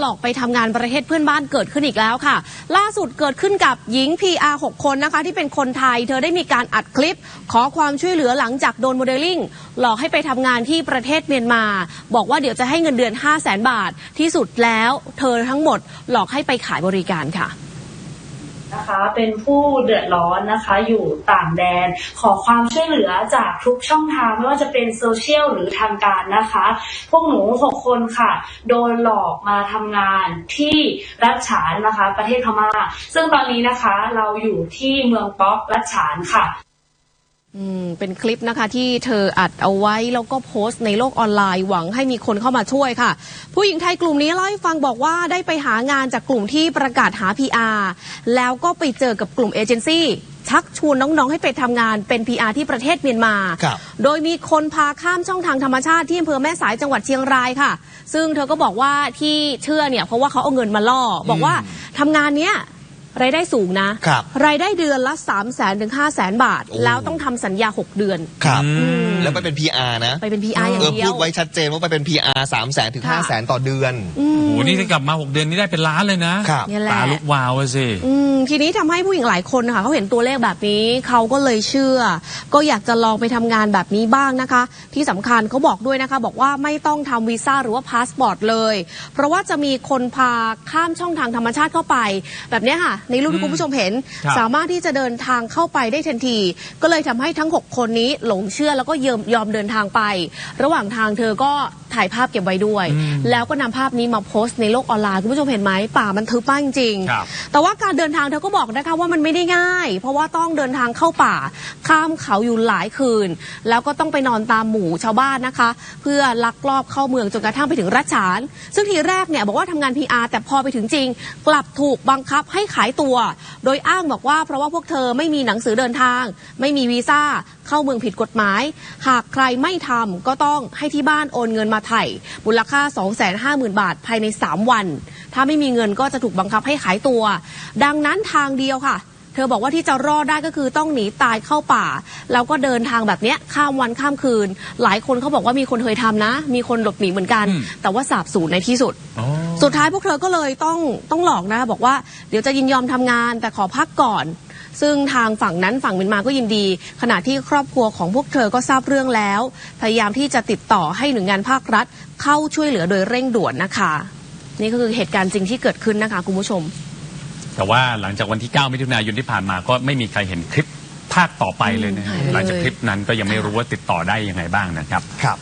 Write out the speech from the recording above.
หลอกไปทำงานประเทศเพื่อนบ้านเกิดขึ้นอีกแล้วค่ะ ล่าสุดเกิดขึ้นกับหญิง PR 6 คนนะคะ ที่เป็นคนไทย เธอได้มีการอัดคลิป ขอความช่วยเหลือหลังจากโดนโมเดลลิ่งหลอกให้ไปทำงานที่ประเทศเมียนมา บอกว่าเดี๋ยวจะให้เงินเดือน 5 0 0แสนบาทที่สุดแล้ว เธอทั้งหมดหลอกให้ไปขายบริการค่ะ นะคะ เป็นผู้เดือดร้อนนะคะ อยู่ต่างแดน ขอความช่วยเหลือจากทุกช่องทางไม่ว่าจะเป็นโซเชียลหรือทางการนะคะ พวกหนูหกคนค่ะ โดนหลอกมาทำงานที่รัชฉานนะคะ ประเทศพม่า ซึ่งตอนนี้นะคะเราอยู่ที่เมืองป๊อกรัชฉานค่ะ เป็นคลิปนะคะที่เธออัดเอาไว้แล้วก็โพสต์ในโลกออนไลน์หวังให้มีคนเข้ามาช่วยค่ะ ผู้หญิงไทยกลุ่มนี้เล่าให้ฟังบอกว่าได้ไปหางานจากกลุ่มที่ประกาศหา PR แล้วก็ไปเจอกับกลุ่มเอเจนซี่ชักชวนน้องๆ ให้ไปทำงานเป็น PR ที่ประเทศเมียนมาครับโดยมีคนพาข้ามช่องทางธรรมชาติที่อำเภอแม่สายจังหวัดเชียงรายค่ะ ซึ่งเธอก็บอกว่าที่เชื่อเนี่ยเพราะว่าเขาเอาเงินมาล่อ บอกว่าทำงานเนี้ย รายได้สูงนะครับรายได้เดือนละ 3 0 0แสนถึง5 0 0แสนบาทโอ้แล้วต้องทำสัญญา 6 เดือน ครับอืมแล้วไปเป็น PR นะไปเป็น PR อย่างเออเดียพูว ดไว้ชัดเจนว่าไปเป็น PR 3 0 0แสนถึงค่ะ 5 0 0แสนต่อเดือนอืมโอ้โหนี่ถ้ากลับมา 6 เดือนนี่ได้เป็นล้านเลยนะครับ เนี่ยแหละ ตาลุกวาวอะสิ อืมทีนี้ทำให้ผู้หญิงหลายคนนะคะเขาเห็นตัวเลขแบบนี้เขาก็เลยเชื่อ ก็อยากจะลองไปทำงานแบบนี้บ้างนะคะ ที่สำคัญเขาบอกด้วยนะคะ บอกว่าไม่ต้องทำวีซ่าหรือว่าพาสปอร์ตเลย เพราะว่าจะมีคนพาข้ามช่องทางธรรมชาติเข้าไป แบบเนี้ยค่ะในรูปที่คุณผู้ชมเห็น ครับ สามารถที่จะเดินทางเข้าไปได้ทันที ก็เลยทำให้ทั้ง 6 คนนี้หลงเชื่อแล้วก็ยอมยอมเดินทางไป ระหว่างทางเธอก็ ถ่ายภาพเก็บไว้ด้วย แล้วก็นำภาพนี้มาโพสต์ในโลกออนไลน์คุณผู้ชมเห็นไหมป่ามันทึบมากจริงๆครับแต่ว่าการเดินทางเธอก็บอกนะคะว่ามันไม่ได้ง่าย เพราะว่าต้องเดินทางเข้าป่า ข้ามเขาอยู่หลายคืน แล้วก็ต้องไปนอนตามหมู่ชาวบ้านนะคะ เพื่อลักลอบเข้าเมืองจนกระทั่งไปถึงรัชฉาน ซึ่งทีแรกเนี่ยบอกว่าทำงาน PR แต่พอไปถึงจริง กลับถูกบังคับให้ขายตัว โดยอ้างบอกว่าเพราะว่าพวกเธอไม่มีหนังสือเดินทาง ไม่มีวีซ่าเข้าเมืองผิดกฎหมาย หากใครไม่ทำก็ต้องให้ที่บ้านโอนเงินมาไถ่มูลค่า 250,000 บาทภายใน 3 วัน ถ้าไม่มีเงินก็จะถูกบังคับให้ขายตัว ดังนั้นทางเดียวค่ะ เธอบอกว่าที่จะรอดได้ก็คือต้องหนีตายเข้าป่า แล้วก็เดินทางแบบเนี้ยข้ามวันข้ามคืน หลายคนเขาบอกว่ามีคนเคยทำนะ มีคนหลบหนีเหมือนกันอืมแต่ว่าสาบสูญในที่สุดอ๋อสุดท้ายพวกเธอก็เลยต้องต้องหลอกนะบอกว่าเดี๋ยวจะยินยอมทำงานแต่ขอพักก่อน ซึ่งทางฝั่งนั้นฝั่งเมียนมาก็ยินดี ขณะที่ครอบครัวของพวกเธอก็ทราบเรื่องแล้ว พยายามที่จะติดต่อให้หน่วยงานภาครัฐ เข้าช่วยเหลือโดยเร่งด่วนนะคะ นี่ก็คือเหตุการณ์จริงที่เกิดขึ้นนะคะคุณผู้ชม แต่ว่าหลังจากวันที่ 9 มิถุนายนที่ผ่านมาก็ไม่มีใครเห็นคลิปภาคต่อไปเลยนะฮะหายไปเลยหลังจากคลิปนั้นก็ยังไม่รู้ว่าติดต่อได้ยังไงบ้างนะครับ ครับ